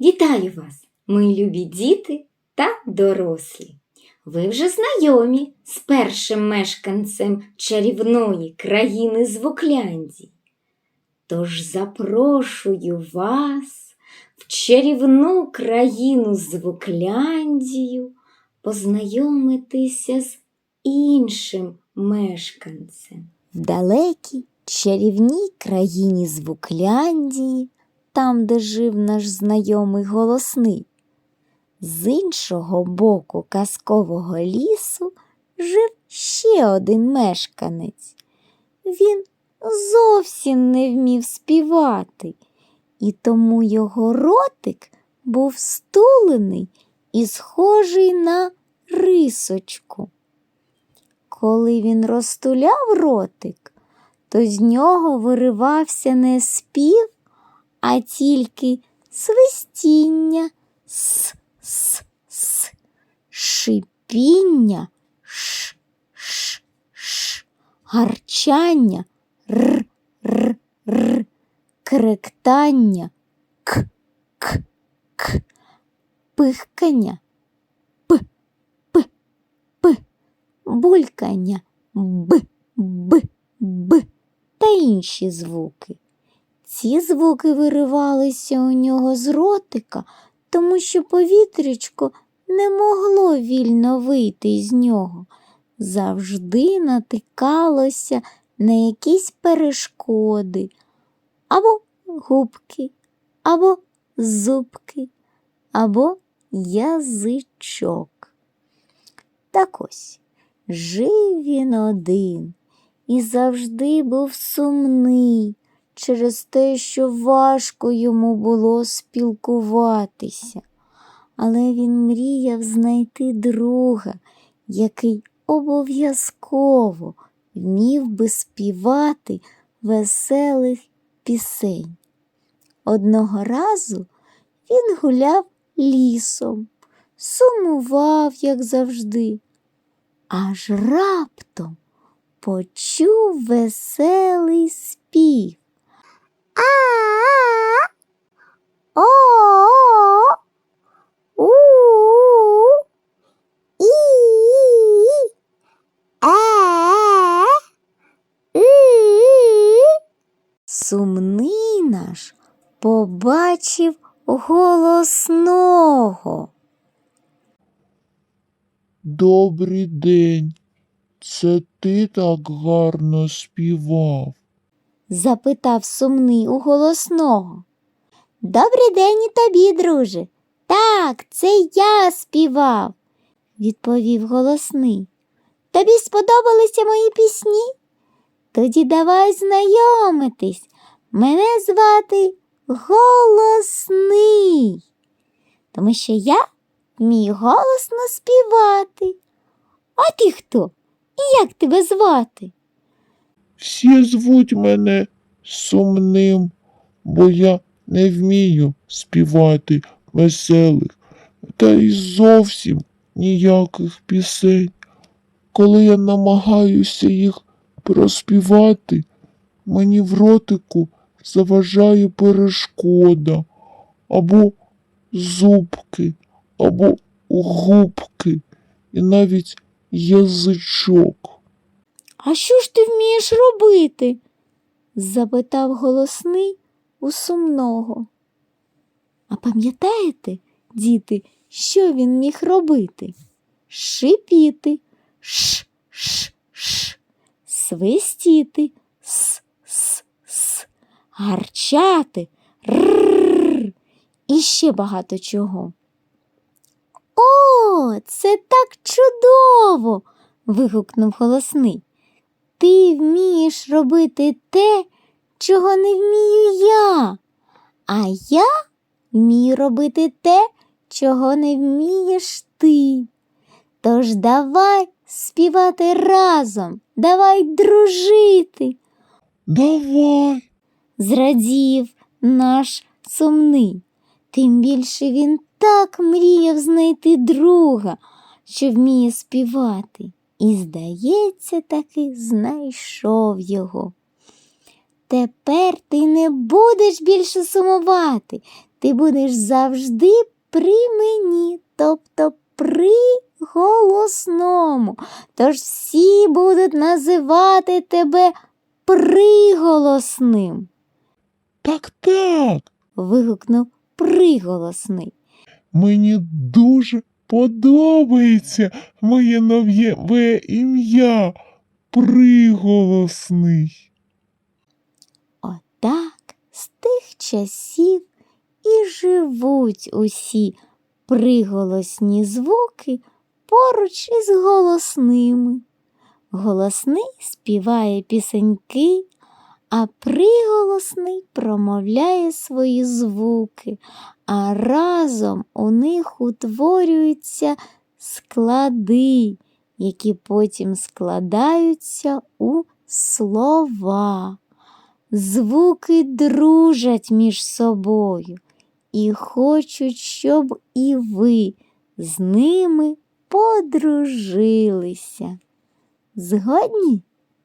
Вітаю вас, мої любі діти та дорослі! Ви вже знайомі з першим мешканцем чарівної країни Звукляндії. Тож запрошую вас в чарівну країну Звукляндію познайомитися з іншим мешканцем. В далекій чарівній країні Звукляндії там, де жив наш знайомий голосний. З іншого боку казкового лісу жив ще один мешканець. Він зовсім не вмів співати, і тому його ротик був стулений і схожий на рисочку. Коли він розтуляв ротик, то з нього виривався не спів, а тільки свистіння, с, с, с, шипіння, ш, ш, ш, гарчання, р, р, р, кректання, к, к, к, пихкання, п, п, п, булькання, б, б, б та інші звуки. Ці звуки виривалися у нього з ротика, тому що повітрячко не могло вільно вийти з нього. Завжди натикалося на якісь перешкоди, або губки, або зубки, або язичок. Так ось жив він один і завжди був сумний через те, що важко йому було спілкуватися. Але він мріяв знайти друга, який обов'язково вмів би співати веселих пісень. Одного разу він гуляв лісом, сумував, як завжди, аж раптом почув веселий спів. А. О. У. І. Е. І. Сумний наш побачив голосного. Добрий день. Це ти так гарно співав. Запитав сумний у голосного. Добрий день і тобі, друже. Так, це я співав, відповів голосний. Тобі сподобалися мої пісні? Тоді давай знайомитись. Мене звати Голосний, тому що я вмію голосно співати. А ти хто? І як тебе звати? Всі звуть мене сумним, бо я не вмію співати веселих та й зовсім ніяких пісень. Коли я намагаюся їх проспівати, мені в ротику заважає перешкода або зубки, або губки, і навіть язичок. А що ж ти вмієш робити? запитав голосний у сумного. А пам'ятаєте, діти, що він міг робити? Шипіти, ш, ш, ш, свистіти, с, с, с, гарчати, р, і ще багато чого. О, це так чудово. вигукнув голосний. Ти вмієш робити те, чого не вмію я, а я вмію робити те, чого не вмієш ти. Тож давай співати разом, давай дружити, Давай. зрадів наш сумний. Тим більше він так мріяв знайти друга, що вміє співати. І, здається, таки знайшов його. Тепер ти не будеш більше сумувати, ти будеш завжди при мені, тобто при голосному. Тож всі будуть називати тебе приголосним. Так, так. вигукнув приголосний. Мені дуже подобається моє нове ім'я. Приголосний. Отак з тих часів і живуть усі приголосні звуки поруч із голосними. Голосний співає пісеньки, а приголосний промовляє свої звуки, а разом у них утворюються склади, які потім складаються у слова. Звуки дружать між собою і хочуть, щоб і ви з ними подружилися. Згодні?